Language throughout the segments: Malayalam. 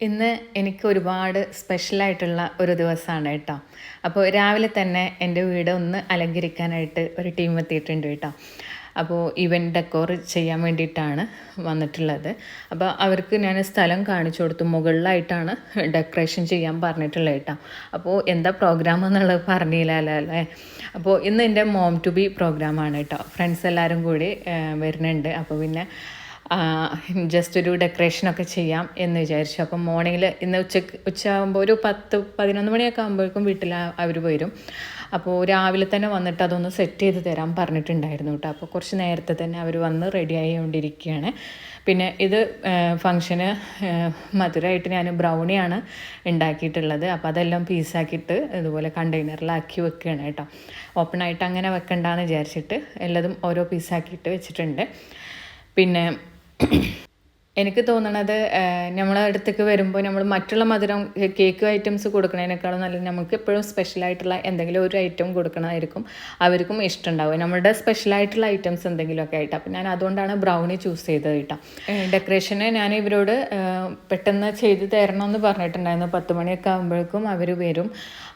ഇന്ന് എനിക്ക് ഒരുപാട് സ്പെഷ്യലായിട്ടുള്ള ഒരു ദിവസമാണ് കേട്ടോ. അപ്പോൾ രാവിലെ തന്നെ എന്റെ വീട് ഒന്ന് അലങ്കരിക്കാനായിട്ട് ഒരു ടീം എത്തിയിട്ടുണ്ട് കേട്ടോ. അപ്പോൾ ഇവന്റ് ഡെക്കോർ ചെയ്യാൻ വേണ്ടിയിട്ടാണ് വന്നിട്ടുള്ളത്. അപ്പോൾ അവർക്ക് ഞാൻ സ്ഥലം കാണിച്ചു കൊടുത്തു. മുകളിലായിട്ടാണ് ഡെക്കറേഷൻ ചെയ്യാൻ പറഞ്ഞിട്ടുള്ളത് കേട്ടോ. അപ്പോൾ എന്താ പ്രോഗ്രാം എന്നുള്ളത് പറഞ്ഞില്ലല്ലോ അല്ലേ? അപ്പോൾ ഇന്ന് എന്റെ മോം ടു ബി പ്രോഗ്രാമാണ് കേട്ടോ. ഫ്രണ്ട്സ് എല്ലാവരും കൂടി വരുന്നുണ്ട്. അപ്പോൾ പിന്നെ ജസ്റ്റ് ഒരു ഡെക്കറേഷനൊക്കെ ചെയ്യാം എന്ന് വിചാരിച്ചു. അപ്പം മോർണിംഗിൽ ഇന്ന് ഉച്ചയ്ക്ക് ഉച്ചയാകുമ്പോൾ ഒരു പത്ത് പതിനൊന്ന് മണിയൊക്കെ ആകുമ്പോഴേക്കും വീട്ടിൽ അവർ വരും. അപ്പോൾ രാവിലെ തന്നെ വന്നിട്ട് അതൊന്ന് സെറ്റ് ചെയ്ത് തരാൻ പറഞ്ഞിട്ടുണ്ടായിരുന്നു കേട്ടോ. അപ്പോൾ കുറച്ച് നേരത്തെ തന്നെ അവർ വന്ന് റെഡി ആയിക്കൊണ്ടിരിക്കുകയാണ്. പിന്നെ ഇത് ഫങ്ഷന് മധുരമായിട്ട് ഞാൻ ബ്രൗണിയാണ് ഉണ്ടാക്കിയിട്ടുള്ളത്. അപ്പോൾ അതെല്ലാം പീസാക്കിയിട്ട് ഇതുപോലെ കണ്ടെയ്നറിലാക്കി വെക്കുകയാണ് കേട്ടോ. ഓപ്പണായിട്ട് അങ്ങനെ വെക്കണ്ടെന്ന് വിചാരിച്ചിട്ട് എല്ലാതും ഓരോ പീസാക്കിയിട്ട് വെച്ചിട്ടുണ്ട്. പിന്നെ എനിക്ക് തോന്നണത് നമ്മളെ അടുത്തേക്ക് വരുമ്പോൾ നമ്മൾ മറ്റുള്ള മധുരം കേക്ക് ഐറ്റംസ് കൊടുക്കുന്നതിനേക്കാളും നല്ലത് നമുക്ക് എപ്പോഴും സ്പെഷ്യലായിട്ടുള്ള എന്തെങ്കിലും ഒരു ഐറ്റം കൊടുക്കണമായിരിക്കും അവർക്കും ഇഷ്ടമുണ്ടാവും നമ്മളുടെ സ്പെഷ്യലായിട്ടുള്ള ഐറ്റംസ് എന്തെങ്കിലുമൊക്കെ ആയിട്ട്. അപ്പം ഞാൻ അതുകൊണ്ടാണ് ബ്രൗണി ചൂസ് ചെയ്തത് കേട്ടോ. ഡെക്കറേഷന് ഞാൻ ഇവരോട് പെട്ടെന്ന് ചെയ്ത് തരണമെന്ന് പറഞ്ഞിട്ടുണ്ടായിരുന്നു. പത്ത് മണിയൊക്കെ ആകുമ്പോഴേക്കും അവർ വരും.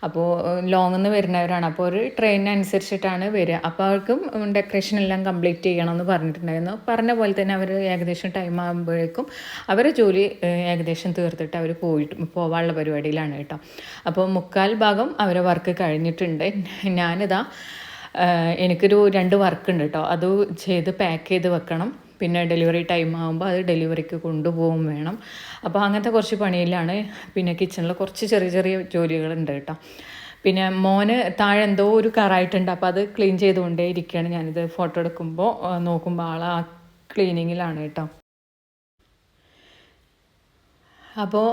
അപ്പോൾ ലോങ്ങിൽ നിന്ന് വരുന്നവരാണ്. അപ്പോൾ ഒരു ട്രെയിനനുസരിച്ചിട്ടാണ് വരിക. അപ്പോൾ അവർക്കും ഡെക്കറേഷൻ എല്ലാം കംപ്ലീറ്റ് ചെയ്യണമെന്ന് പറഞ്ഞിട്ടുണ്ടായിരുന്നു. പറഞ്ഞ പോലെ തന്നെ അവർ ഏകദേശം ടൈം ആകുമ്പോഴേക്കും അവരെ ജോലി ഏകദേശം തീർത്തിട്ട് അവർ പോയിട്ട് പോവാനുള്ള പരിപാടിയിലാണ് കേട്ടോ. അപ്പോൾ മുക്കാൽ ഭാഗം അവരെ വർക്ക് കഴിഞ്ഞിട്ടുണ്ട്. ഞാനിതാ എനിക്കൊരു രണ്ട് വർക്ക് ഉണ്ട് കേട്ടോ. അത് ചെയ്ത് പാക്ക് ചെയ്ത് വെക്കണം. പിന്നെ ഡെലിവറി ടൈം ആകുമ്പോൾ അത് ഡെലിവറിക്ക് കൊണ്ടുപോകും വേണം. അപ്പോൾ അങ്ങനത്തെ കുറച്ച് പണിയിലാണ്. പിന്നെ കിച്ചണിൽ കുറച്ച് ചെറിയ ചെറിയ ജോലികളുണ്ട് കേട്ടോ. പിന്നെ മോന് താഴെ എന്തോ ഒരു കറായിട്ടുണ്ട്. അപ്പോൾ അത് ക്ലീൻ ചെയ്തുകൊണ്ടേ ഇരിക്കുകയാണ്. ഞാനിത് ഫോട്ടോ എടുക്കുമ്പോൾ നോക്കുമ്പോൾ ആൾ ആ ക്ലീനിങ്ങിലാണ് കേട്ടോ. അപ്പോൾ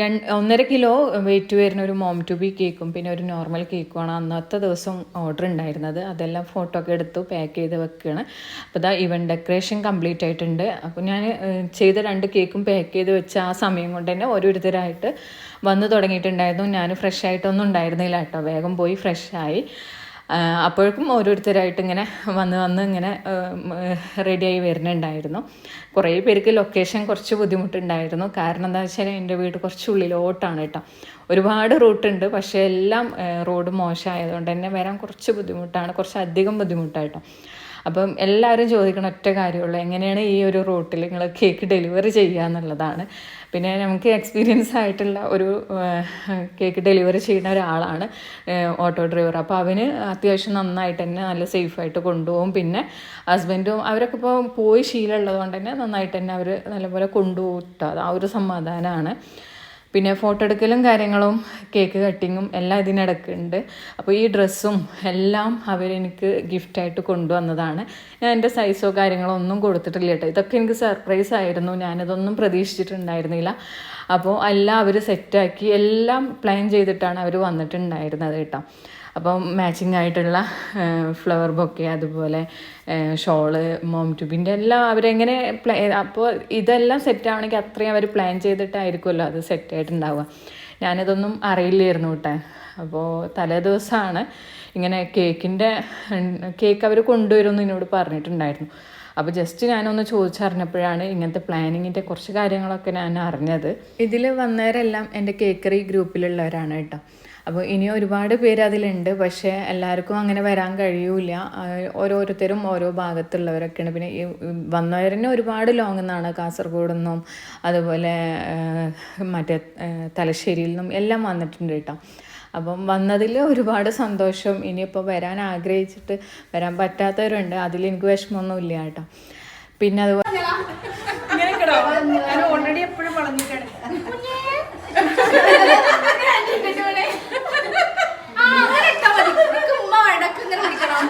രണ്ട് ഒന്നര കിലോ വെയിറ്റ് വരുന്ന ഒരു മോം ടു ബി കേക്കും പിന്നെ ഒരു നോർമൽ കേക്കുമാണ് അന്നത്തെ ദിവസം ഓർഡർ ഉണ്ടായിരുന്നത്. അതെല്ലാം ഫോട്ടോ ഒക്കെ എടുത്തു പാക്ക് ചെയ്ത് വെക്കുകയാണ്. അപ്പോൾ ഇതാ ഇവൻ ഡെക്കറേഷൻ കംപ്ലീറ്റ് ആയിട്ടുണ്ട്. അപ്പോൾ ഞാൻ ചെയ്ത രണ്ട് കേക്കും പാക്ക് ചെയ്ത് വെച്ച ആ സമയം കൊണ്ട് തന്നെ ഓരോരുത്തരായിട്ട് വന്നു തുടങ്ങിയിട്ടുണ്ടായിരുന്നു. ഞാൻ ഫ്രഷ് ആയിട്ടൊന്നും ഉണ്ടായിരുന്നില്ല കേട്ടോ. വേഗം പോയി ഫ്രഷായി അപ്പോഴേക്കും ഓരോരുത്തരായിട്ട് ഇങ്ങനെ വന്ന് വന്ന് ഇങ്ങനെ റെഡിയായി വരുന്നുണ്ടായിരുന്നു. കുറേ പേർക്ക് ലൊക്കേഷൻ കുറച്ച് ബുദ്ധിമുട്ടുണ്ടായിരുന്നു. കാരണം എന്താ വെച്ചാൽ എന്റെ വീട് കുറച്ച് ഉള്ളിലോട്ടാണ് കേട്ടോ. ഒരുപാട് റൂട്ടുണ്ട് പക്ഷേ എല്ലാം റോഡ് മോശമായതുകൊണ്ട് തന്നെ വരാൻ കുറച്ച് ബുദ്ധിമുട്ടാണ് കുറച്ച് അധികം ബുദ്ധിമുട്ടായിട്ടോ അപ്പം എല്ലാവരും ചോദിക്കണ ഒറ്റ കാര്യമുള്ളൂ എങ്ങനെയാണ് ഈ ഒരു റൂട്ടിൽ നിങ്ങൾ കേക്ക് ഡെലിവറി ചെയ്യുക എന്നുള്ളതാണ്. പിന്നെ നമുക്ക് എക്സ്പീരിയൻസ് ആയിട്ടുള്ള ഒരു കേക്ക് ഡെലിവറി ചെയ്യുന്ന ഒരാളാണ് ഓട്ടോ ഡ്രൈവർ. അപ്പോൾ അവന് അത്യാവശ്യം നന്നായിട്ട് തന്നെ നല്ല സേഫായിട്ട് കൊണ്ടുപോകും. പിന്നെ ഹസ്ബൻഡും അവരൊക്കെ ഇപ്പോൾ പോയി ശീലമുള്ളത് കൊണ്ട് തന്നെ നന്നായിട്ട് തന്നെ അവർ നല്ലപോലെ കൊണ്ടുപോകും. ആ ഒരു സമാധാനമാണ്. പിന്നെ ഫോട്ടോ എടുക്കലും കാര്യങ്ങളും കേക്ക് കട്ടിങ്ങും എല്ലാം ഇതിനിടക്കുണ്ട് അപ്പോൾ ഈ ഡ്രസ്സും എല്ലാം അവരെനിക്ക് ഗിഫ്റ്റായിട്ട് കൊണ്ടുവന്നതാണ്. ഞാൻ എന്റെ സൈസോ കാര്യങ്ങളോ ഒന്നും കൊടുത്തിട്ടില്ല കേട്ടോ ഇതൊക്കെ എനിക്ക് സർപ്രൈസ് ആയിരുന്നു. ഞാനിതൊന്നും പ്രതീക്ഷിച്ചിട്ടുണ്ടായിരുന്നില്ല. അപ്പോൾ എല്ലാം അവർ സെറ്റാക്കി എല്ലാം പ്ലാൻ ചെയ്തിട്ടാണ് അവർ വന്നിട്ടുണ്ടായിരുന്നത് കേട്ടോ അപ്പം മാച്ചിങ് ആയിട്ടുള്ള ഫ്ലവർ ബൊക്കെ അതുപോലെ ഷോൾ മോം ട്യൂബിന്റെ എല്ലാം അവരെങ്ങനെ പ്ലാ അപ്പോൾ ഇതെല്ലാം സെറ്റ് ആവണമെങ്കിൽ അത്രയും അവർ പ്ലാൻ ചെയ്തിട്ടായിരിക്കുമല്ലോ അത് സെറ്റ് ആയിട്ടുണ്ടാവുക. ഞാനിതൊന്നും അറിയില്ലായിരുന്നു കേട്ടെ അപ്പോൾ തലേ ദിവസമാണ് ഇങ്ങനെ കേക്കിന്റെ കേക്ക് അവർ കൊണ്ടുവരുമെന്ന് എന്നോട് പറഞ്ഞിട്ടുണ്ടായിരുന്നു. അപ്പോൾ ജസ്റ്റ് ഞാനൊന്ന് ചോദിച്ചറിഞ്ഞപ്പോഴാണ് ഇങ്ങനത്തെ പ്ലാനിങ്ങിന്റെ കുറച്ച് കാര്യങ്ങളൊക്കെ ഞാൻ അറിഞ്ഞത്. ഇതിൽ വന്നവരെല്ലാം എന്റെ കേക്കറി ഗ്രൂപ്പിലുള്ളവരാണ് കേട്ടോ അപ്പോൾ ഇനി ഒരുപാട് പേര് അതിലുണ്ട്. പക്ഷേ എല്ലാവർക്കും അങ്ങനെ വരാൻ കഴിയൂല ഓരോരുത്തരും ഓരോ ഭാഗത്തുള്ളവരൊക്കെയാണ്. പിന്നെ ഈ വന്നവർ തന്നെ ഒരുപാട് ലോങ് നിന്നാണ് കാസർഗോഡ് നിന്നും അതുപോലെ മറ്റേ തലശ്ശേരിയിൽ നിന്നും എല്ലാം വന്നിട്ടുണ്ട് കേട്ടോ. അപ്പം വന്നതിൽ ഒരുപാട് സന്തോഷം. ഇനിയിപ്പോൾ വരാൻ ആഗ്രഹിച്ചിട്ട് വരാൻ പറ്റാത്തവരുണ്ട്. അതിൽ എനിക്ക് വിഷമമൊന്നുമില്ല കേട്ടോ. പിന്നെ അതുപോലെ ഞാൻ ഓൾറെഡി എപ്പോഴും വളഞ്ഞിട്ടാണ്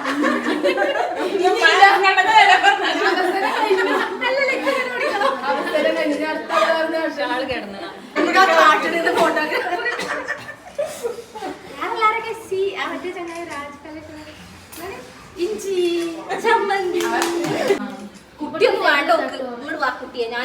കുട്ടിയൊന്നും വേണ്ട ഓക്ക്. ഇങ്ങോട്ട് വാ കുട്ടിയെ ഞാൻ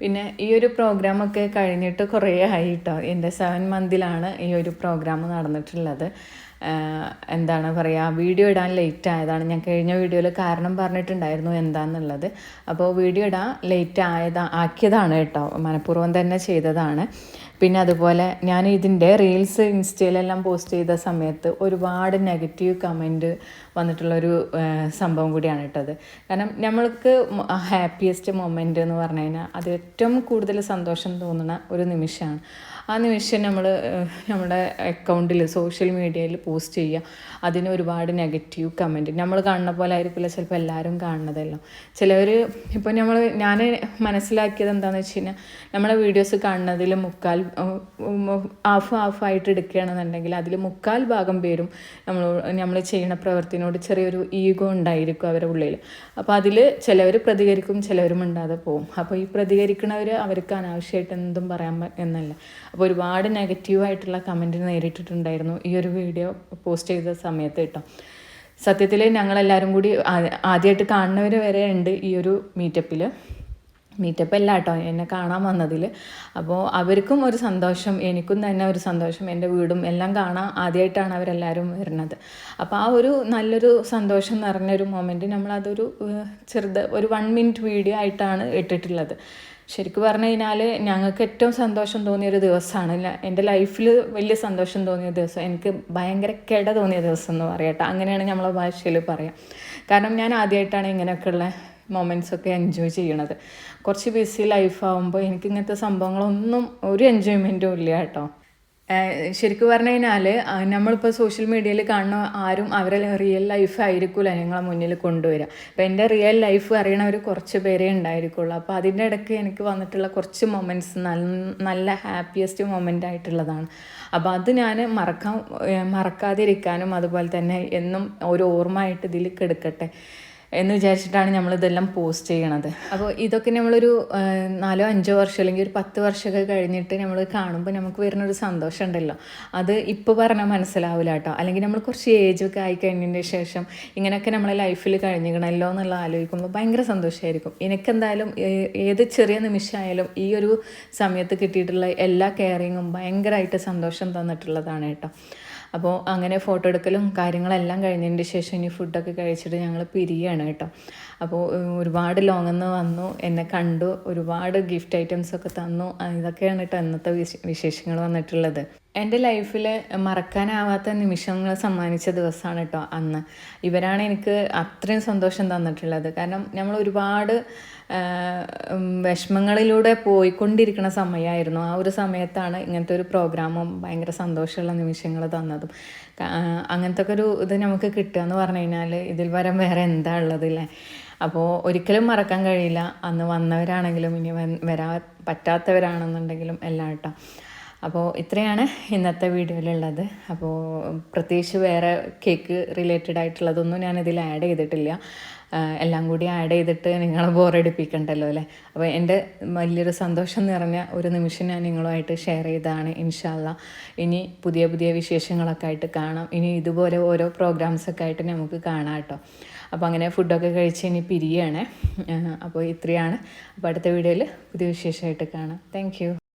പിന്നെ ഈ ഒരു പ്രോഗ്രാമൊക്കെ കഴിഞ്ഞിട്ട് കുറേ ആയി കേട്ടോ എന്റെ സെവൻ മന്തിലാണ് ഈ ഒരു പ്രോഗ്രാം നടന്നിട്ടുള്ളത്. എന്താണ് പറയുക വീഡിയോ ഇടാൻ ലേറ്റ് ആയതാണ്. ഞാൻ കഴിഞ്ഞ വീഡിയോയിൽ കാരണം പറഞ്ഞിട്ടുണ്ടായിരുന്നു എന്താണെന്നുള്ളത് അപ്പോൾ വീഡിയോ ഇടാൻ ലേറ്റ് ആയതാ ആക്കിയതാണ് കേട്ടോ. മനഃപൂർവം തന്നെ ചെയ്തതാണ്. പിന്നെ അതുപോലെ ഞാൻ ഇതിന്റെ റീൽസ് ഇൻസ്റ്റയിലെല്ലാം പോസ്റ്റ് ചെയ്ത സമയത്ത് ഒരുപാട് നെഗറ്റീവ് കമന്റ് വന്നിട്ടുള്ളൊരു സംഭവം കൂടിയാണ് കേട്ടത് കാരണം നമ്മൾക്ക് ഹാപ്പിയസ്റ്റ് മൊമെന്റ് എന്ന് പറഞ്ഞു കഴിഞ്ഞാൽ അത് ഏറ്റവും കൂടുതൽ സന്തോഷം തോന്നുന്ന ഒരു നിമിഷമാണ്. ആ നിമിഷം നമ്മൾ നമ്മുടെ അക്കൗണ്ടിൽ സോഷ്യൽ മീഡിയയിൽ പോസ്റ്റ് ചെയ്യുക. അതിന് ഒരുപാട് നെഗറ്റീവ് കമന്റ് നമ്മൾ കാണുന്ന പോലെ ആയിരിക്കില്ല ചിലപ്പോൾ എല്ലാവരും കാണുന്നതല്ലോ. ചിലവർ ഇപ്പോൾ നമ്മൾ ഞാൻ മനസ്സിലാക്കിയത് എന്താണെന്ന് വെച്ച് കഴിഞ്ഞാൽ നമ്മളെ വീഡിയോസ് കാണുന്നതിൽ മുക്കാൽ ഹാഫ് ഹാഫായിട്ട് എടുക്കുകയാണെന്നുണ്ടെങ്കിൽ അതിൽ മുക്കാൽ ഭാഗം പേരും നമ്മൾ നമ്മൾ ചെയ്യുന്ന പ്രവൃത്തിനോട് ചെറിയൊരു ഈഗോ ഉണ്ടായിരിക്കും അവരുടെ ഉള്ളിൽ. അപ്പോൾ അതിൽ ചിലവർ പ്രതികരിക്കും ചിലവരും മിണ്ടാതെ പോകും അപ്പോൾ ഈ പ്രതികരിക്കുന്നവർ അവർക്ക് അനാവശ്യമായിട്ട് എന്തും പറയാൻ എന്നല്ല. അപ്പോൾ ഒരുപാട് നെഗറ്റീവായിട്ടുള്ള കമന്റ് നേരിട്ടിട്ടുണ്ടായിരുന്നു ഈ ഒരു വീഡിയോ പോസ്റ്റ് ചെയ്ത സമയത്ത് കേട്ടോ. സത്യത്തിൽ ഞങ്ങളെല്ലാവരും കൂടി ആദ്യമായിട്ട് കാണുന്നവർ വരെ ഉണ്ട് ഈ ഒരു മീറ്റപ്പിൽ മീറ്റപ്പ് അല്ല കേട്ടോ എന്നെ കാണാൻ വന്നതിൽ അപ്പോൾ അവർക്കും ഒരു സന്തോഷം എനിക്കും തന്നെ ഒരു സന്തോഷം എന്റെ വീടും എല്ലാം കാണാൻ ആദ്യമായിട്ടാണ് അവരെല്ലാവരും വരുന്നത്. അപ്പോൾ ആ ഒരു നല്ലൊരു സന്തോഷം നിറഞ്ഞൊരു മൊമെന്റ് നമ്മളതൊരു ചെറുത് ഒരു വൺ മിനിറ്റ് വീഡിയോ ആയിട്ടാണ് ഇട്ടിട്ടുള്ളത്. ശരിക്കും പറഞ്ഞു കഴിഞ്ഞാൽ ഞങ്ങൾക്ക് ഏറ്റവും സന്തോഷം തോന്നിയ ഒരു ദിവസമാണ്. എന്റെ ലൈഫിൽ വലിയ സന്തോഷം തോന്നിയ ദിവസം എനിക്ക് ഭയങ്കര കെട തോന്നിയ ദിവസം എന്ന് പറയട്ടെ അങ്ങനെയാണ് നമ്മളെ ഭാഷയിൽ പറയാം. കാരണം ഞാൻ ആദ്യമായിട്ടാണ് ഇങ്ങനെയൊക്കെയുള്ള മൊമെന്റ്സ് ഒക്കെ എൻജോയ് ചെയ്യണത്. കുറച്ച് ബിസി ലൈഫാകുമ്പോൾ എനിക്ക് ഇങ്ങനത്തെ സംഭവങ്ങളൊന്നും ഒരു എൻജോയ്മെന്റും ഇല്ല കേട്ടോ. ശരിക്കും പറഞ്ഞു കഴിഞ്ഞാൽ നമ്മളിപ്പോൾ സോഷ്യൽ മീഡിയയിൽ കാണുന്ന ആരും അവരെ റിയൽ ലൈഫ് ആയിരിക്കില്ല നിങ്ങളെ മുന്നിൽ കൊണ്ടുവരിക അപ്പോൾ എന്റെ റിയൽ ലൈഫ് അറിയണവർ കുറച്ച് പേരേ ഉണ്ടായിരിക്കുള്ളൂ. അപ്പോൾ അതിന്റെ ഇടയ്ക്ക് എനിക്ക് വന്നിട്ടുള്ള കുറച്ച് മൊമെന്റ്സ് നല്ല ഹാപ്പിയസ്റ്റ് മൊമെന്റ് ആയിട്ടുള്ളതാണ്. അപ്പോൾ അത് ഞാൻ മറക്കാൻ മറക്കാതിരിക്കാനും അതുപോലെ തന്നെ എന്നും ഒരു ഓർമ്മയായിട്ട് ഇതിൽ കെടുക്കട്ടെ. എന്ന് വിചാരിച്ചിട്ടാണ് നമ്മൾ ഇതെല്ലാം പോസ്റ്റ് ചെയ്യണത്. അപ്പോൾ ഇതൊക്കെ നമ്മളൊരു നാലോ അഞ്ചോ വർഷം അല്ലെങ്കിൽ ഒരു പത്ത് വർഷമൊക്കെ കഴിഞ്ഞിട്ട് നമ്മൾ കാണുമ്പോൾ നമുക്ക് വരുന്നൊരു സന്തോഷം ഉണ്ടല്ലോ അത് ഇപ്പോൾ പറഞ്ഞാൽ മനസ്സിലാവില്ല കേട്ടോ. അല്ലെങ്കിൽ നമ്മൾ കുറച്ച് ഏജ് ഒക്കെ ആയി കഴിഞ്ഞതിന് ശേഷം ഇങ്ങനെയൊക്കെ നമ്മളെ ലൈഫിൽ കഴിഞ്ഞിക്കണമല്ലോ എന്നുള്ള ആലോചിക്കുമ്പോൾ ഭയങ്കര സന്തോഷമായിരിക്കും. എനിക്കെന്തായാലും ഏത് ചെറിയ നിമിഷമായാലും ഈ ഒരു സമയത്ത് കിട്ടിയിട്ടുള്ള എല്ലാ കെയറിങ്ങും ഭയങ്കരമായിട്ട് സന്തോഷം തന്നിട്ടുള്ളതാണ് കേട്ടോ. അപ്പോൾ അങ്ങനെ ഫോട്ടോ എടുക്കലും കാര്യങ്ങളെല്ലാം കഴിഞ്ഞതിന്റെ ശേഷം ഇനി ഫുഡൊക്കെ കഴിച്ചിട്ട് ഞങ്ങൾ പിരിയാണ് കേട്ടോ. അപ്പോൾ ഒരുപാട് ലോങ്ങെന്ന് വന്നു എന്നെ കണ്ടു ഒരുപാട് ഗിഫ്റ്റ് ഐറ്റംസ് ഒക്കെ തന്നു ഇതൊക്കെയാണ് കേട്ടോ ഇന്നത്തെ വിശേഷങ്ങൾ വന്നിട്ടുള്ളത്. എന്റെ ലൈഫിൽ മറക്കാനാവാത്ത നിമിഷങ്ങൾ സമ്മാനിച്ച ദിവസമാണ് കേട്ടോ അന്ന്. ഇവരാണ് എനിക്ക് അത്രയും സന്തോഷം തന്നിട്ടുള്ളത്. കാരണം നമ്മൾ ഒരുപാട് വിഷമങ്ങളിലൂടെ പോയിക്കൊണ്ടിരിക്കുന്ന സമയമായിരുന്നു. ആ ഒരു സമയത്താണ് ഇങ്ങനത്തെ ഒരു പ്രോഗ്രാമും ഭയങ്കര സന്തോഷമുള്ള നിമിഷങ്ങൾ തന്നതും. അങ്ങനത്തെ ഒക്കെ ഒരു ഇത് നമുക്ക് കിട്ടുക എന്ന് പറഞ്ഞു കഴിഞ്ഞാൽ ഇതിൽ വരം വേറെ എന്താ ഉള്ളത് അല്ലേ? അപ്പോൾ ഒരിക്കലും മറക്കാൻ കഴിയില്ല. അന്ന് വന്നവരാണെങ്കിലും ഇനി വരാ പറ്റാത്തവരാണെന്നുണ്ടെങ്കിലും എല്ലാം കേട്ടോ. അപ്പോൾ ഇത്രയാണ് ഇന്നത്തെ വീഡിയോയിലുള്ളത്. അപ്പോൾ പ്രത്യേകിച്ച് വേറെ കേക്ക് റിലേറ്റഡ് ആയിട്ടുള്ളതൊന്നും ഞാനിതിൽ ആഡ് ചെയ്തിട്ടില്ല. എല്ലാം കൂടി ആഡ് ചെയ്തിട്ട് നിങ്ങളെ ബോറടിപ്പിക്കണ്ടല്ലോ അല്ലേ? അപ്പോൾ എന്റെ വലിയൊരു സന്തോഷം നിറഞ്ഞ ഒരു നിമിഷം ഞാൻ നിങ്ങളുമായിട്ട് ഷെയർ ചെയ്തതാണ് ഇൻഷാല്ല ഇനി പുതിയ പുതിയ വിശേഷങ്ങളൊക്കെ ആയിട്ട് കാണാം. ഇനി ഇതുപോലെ ഓരോ പ്രോഗ്രാംസൊക്കെ ആയിട്ട് നമുക്ക് കാണാം കേട്ടോ. അപ്പോൾ അങ്ങനെ ഫുഡൊക്കെ കഴിച്ച് ഇനി പിരിയാണ്. അപ്പോൾ ഇത്രയാണ്. അപ്പോൾ അടുത്ത വീഡിയോയിൽ പുതിയ വിശേഷമായിട്ട് കാണാം. താങ്ക്